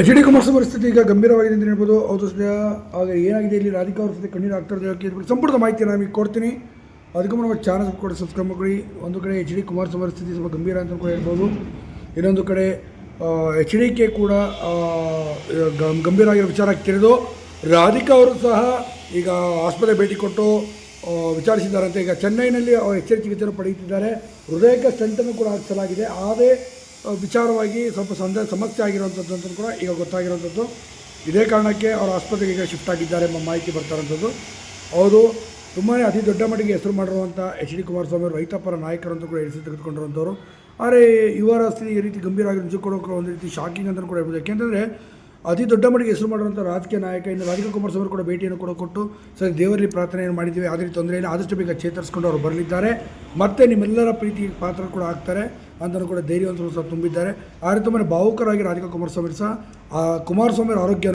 H D Kumaraswamy ಪರಿಸ್ಥಿತಿ ಈಗ ಗಂಭೀರವಾಗಿದೆ ಅಂತ ಹೇಳ್ಬೋದು. ಹೌದು ಸದ್ಯ. ಆಗ ಏನಾಗಿದೆ ಇಲ್ಲಿ ರಾಧಿಕಾ ಅವ್ರ ಸದ್ಯ ಕಣ್ಣೀರು ಆಗ್ತಾ ಇರೋದು ಯಾಕೆ ಇದ್ರ ಸಂಪೂರ್ಣ ಮಾಹಿತಿ ನಾನು ನಿಮಗೆ ಕೊಡ್ತೀನಿ. ಅದಕ್ಕೂ ನಮ್ಮ ಚಾನಲ್ ಕೂಡ ಸಬ್ಸ್ಕ್ರೈಬ್ ಮಾಡಿ ಒಂದು ಕಡೆ ಎಚ್ ಡಿ ಕುಮಾರಸ್ವಾಮಿ ಪರಿಸ್ಥಿತಿ ಸ್ವಲ್ಪ ಗಂಭೀರ ಅಂತ ಕೂಡ ಹೇಳ್ಬೋದು. ಇನ್ನೊಂದು ಕಡೆ ಎಚ್ ಡಿ ಕೆ ಕೂಡ ಗಂಭೀರ ಆಗಿರೋ ವಿಚಾರ ತಿಳಿದು ರಾಧಿಕಾ ಅವರು ಸಹ ಈಗ ಆಸ್ಪತ್ರೆ ಭೇಟಿ ಕೊಟ್ಟು ವಿಚಾರಿಸಿದ್ದಾರೆ ವಿಚಾರಿಸಿದ್ದಾರಂತೆ ಈಗ ಚೆನ್ನೈನಲ್ಲಿ ಅವರು ಎಚ್ಚರಿಕೆ ಚಿಕಿತ್ಸೆಯನ್ನು ಪಡೆಯುತ್ತಿದ್ದಾರೆ. ಹೃದಯಕ್ಕೆ ಸ್ಟಂಟನ್ನು ಕೂಡ ಹಾಕಿಸಲಾಗಿದೆ. ಅದೇ ಆ, ವಿಚಾರವಾಗಿ ಸ್ವಲ್ಪ ಸಂದ, ಸಮಸ್ಯೆ ಆಗಿರುವಂಥದ್ದು ಅಂತ ಕೂಡ ಈಗ ಗೊತ್ತಾಗಿರುವಂಥದ್ದು. ಇದೇ ಕಾರಣಕ್ಕೆ ಅವರು ಆಸ್ಪತ್ರೆಗೆ ಈಗ ಶಿಫ್ಟ್ ಆಗಿದ್ದಾರೆ ಎಂಬ ಮಾಹಿತಿ ಬರ್ತಾರಂಥದ್ದು ಅವರು ತುಂಬಾ ಅತಿ ದೊಡ್ಡ ಮಟ್ಟಿಗೆ ಹೆಸರು ಮಾಡಿರುವಂಥ ಎಚ್ ಡಿ ಕುಮಾರಸ್ವಾಮಿ ಅವರು ರೈತಪರ ನಾಯಕರು ಅಂತ ಕೂಡ ಹೆಸರು ತೆಗೆದುಕೊಂಡಿರುವಂಥವ್ರು. ಆದರೆ ಯುವರ ಸ್ಥಿತಿ ಈ ರೀತಿ ಗಂಭೀರವಾಗಿ ಆಗಿ ನಿಜ ಕೊಡೋಕೆ ಒಂದು ರೀತಿ ಶಾಕಿಂಗ್ ಅಂತ ಕೂಡ ಹೇಳ್ಬೋದು. ಯಾಕೆಂದರೆ ಅತಿ ದೊಡ್ಡ ಮಟ್ಟಿಗೆ ಹೆಸರು ಮಾಡಿರುವಂಥ ರಾಜಕೀಯ ನಾಯಕ ಇನ್ನು ರಾಧಿಕಾ ಕುಮಾರಸ್ವಾಮಿ ಕೂಡ ಭೇಟಿಯನ್ನು ಕೂಡ ಕೊಟ್ಟು ಸರಿ, ದೇವರಲ್ಲಿ ಪ್ರಾರ್ಥನೆಯನ್ನು ಮಾಡಿದ್ದೀವಿ ರೀತಿ ತೊಂದರೆ ಇಲ್ಲ, ಆದಷ್ಟು ಬೇಗ ಚೇತರಿಸ್ಕೊಂಡು ಅವರು ಬರಲಿದ್ದಾರೆ. ಮತ್ತೆ ನಿಮ್ಮೆಲ್ಲರ ಪ್ರೀತಿ ಪಾತ್ರ ಕೂಡ ಆಗ್ತಾರೆ. ಅಂತಲೂ ಕೂಡ ಧೈರ್ಯವಂತರು ಸಹ ತುಂಬಿದ್ದಾರೆ. ಆದರೆ ತುಂಬಾ ಭಾವುಕರಾಗಿ ರಾಧಿಕಾ ಕುಮಾರಸ್ವಾಮಿ ಸಹ, ಆ ಕುಮಾರಸ್ವಾಮಿ ಅವರ ಆರೋಗ್ಯ